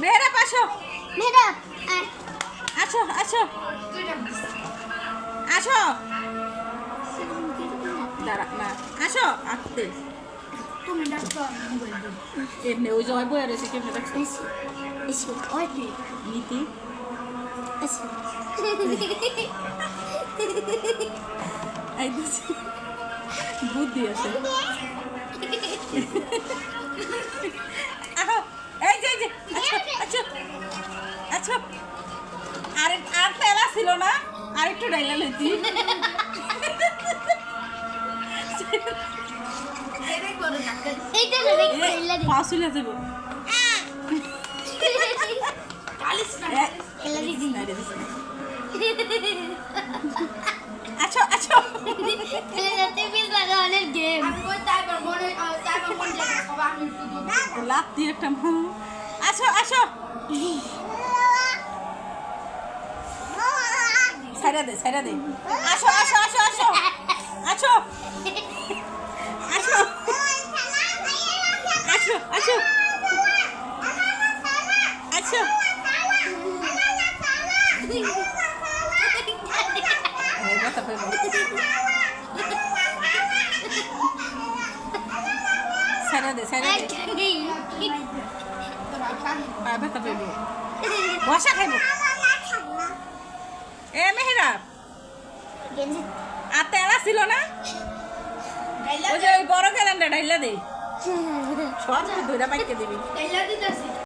মেহরাব আসো। মেহরাব আসো আসো। আসো। আসো আসতে। এমনি ওই জয় বই আর এসে কেমনে রাখছো নীতি। বুদ্ধি আছে। আচ্ছা আচ্ছা আর আর তেলা ছিল না আর একটু ডাইলা লইতি। আচ্ছা আচ্ছা। গেম লাভ দিয়ে একটা আসো আসো। ছাইড়া দে ছাইড়া দে। আসো আসো আসো আসো। আসো। আসো। আসো আসো। আসো। ব্যথা দে আর ব্যথা পাইবো বসা খাইব এ মেহেরা আর তেলা ছিল না? ওই যে ওই বড় ক্যালেন্ডার ঢাইলা দে। সব ধরে বাইকে দিবি।